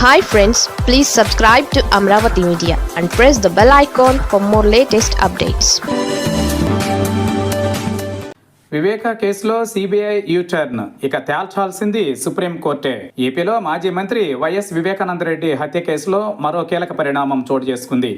Hi friends please subscribe to Amaravati media and press the bell icon for more latest updates Viveka కేసులో CBI U turn ఇక తేల్చాల్సింది సుప్రీంకోర్టే ఏపీలో మాజీ మంత్రి YS Vivekananda Reddy హత్య కేసులో మరో కీలక పరిణామం చోటు చేసుకుంది.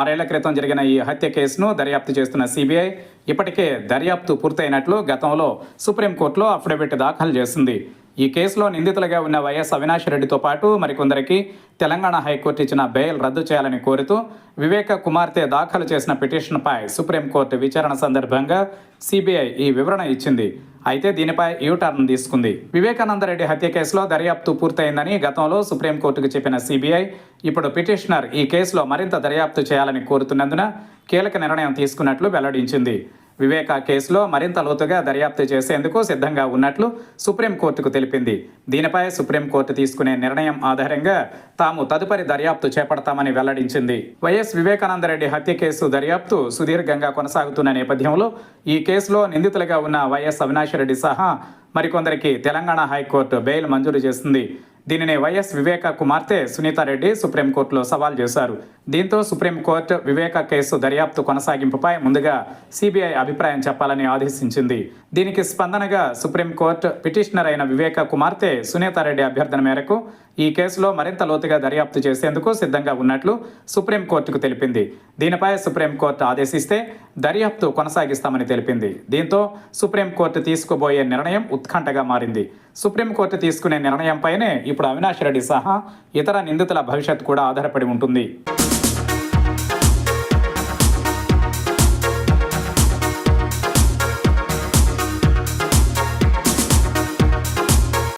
ఆరేళ్ళ క్రితం జరిగిన ఈ హత్య కేసును దర్యాప్తు చేస్తున్న సిబిఐ ఇప్పటికే దర్యాప్తు పూర్తయినట్లు గతంలో సుప్రీంకోర్టులో అఫిడవిట్ దాఖలు చేసింది. ఈ కేసులో నిందితులుగా ఉన్న వైఎస్ అవినాష్ రెడ్డితో పాటు మరికొందరికి తెలంగాణ హైకోర్టు ఇచ్చిన బెయిల్ రద్దు చేయాలని కోరుతూ వివేక కుమార్తె దాఖలు చేసిన పిటిషన్పై సుప్రీంకోర్టు విచారణ సందర్భంగా సిబిఐ ఈ వివరణ ఇచ్చింది. అయితే దీనిపై యూటర్న్ తీసుకుంది. వివేకానందరెడ్డి హత్య కేసులో దర్యాప్తు పూర్తయిందని గతంలో సుప్రీంకోర్టుకు చెప్పిన సిబిఐ ఇప్పుడు పిటిషనర్ ఈ కేసులో మరింత దర్యాప్తు చేయాలని కోరుతున్నందున కీలక నిర్ణయం తీసుకున్నట్లు వెల్లడించింది. వివేక కేసులో మరింత లోతుగా దర్యాప్తు చేసేందుకు సిద్ధంగా ఉన్నట్లు సుప్రీంకోర్టుకు తెలిపింది. దీనిపై సుప్రీంకోర్టు తీసుకునే నిర్ణయం ఆధారంగా తాము తదుపరి దర్యాప్తు చేపడతామని వెల్లడించింది. వైఎస్ వివేకానందరెడ్డి హత్య కేసు దర్యాప్తు సుదీర్ఘంగా కొనసాగుతున్న నేపథ్యంలో ఈ కేసులో నిందితులుగా ఉన్న వైఎస్ అవినాష్ రెడ్డి సహా మరికొందరికి తెలంగాణ హైకోర్టు బెయిల్ మంజూరు చేసింది. దీనిని వైఎస్ వివేక కుమార్తె సునీతారెడ్డి సుప్రీంకోర్టులో సవాల్ చేశారు. దీంతో సుప్రీంకోర్టు వివేక కేసు దర్యాప్తు కొనసాగింపుపై ముందుగా సిబిఐ అభిప్రాయం చెప్పాలని ఆదేశించింది. దీనికి స్పందనగా సుప్రీంకోర్టు పిటిషనర్ అయిన వివేక కుమార్తె సునీతారెడ్డి అభ్యర్థన మేరకు ఈ కేసులో మరింత లోతుగా దర్యాప్తు చేసేందుకు సిద్ధంగా ఉన్నట్లు సుప్రీంకోర్టుకు తెలిపింది. దీనిపై సుప్రీంకోర్టు ఆదేశిస్తే దర్యాప్తు కొనసాగిస్తామని తెలిపింది. దీంతో సుప్రీంకోర్టు తీసుకోబోయే నిర్ణయం ఉత్కంఠగా మారింది. సుప్రీంకోర్టు తీసుకునే నిర్ణయంపైనే ఇప్పుడు అవినాష్ రెడ్డి సహా ఇతర నిందితుల భవిష్యత్తు కూడా ఆధారపడి ఉంటుంది.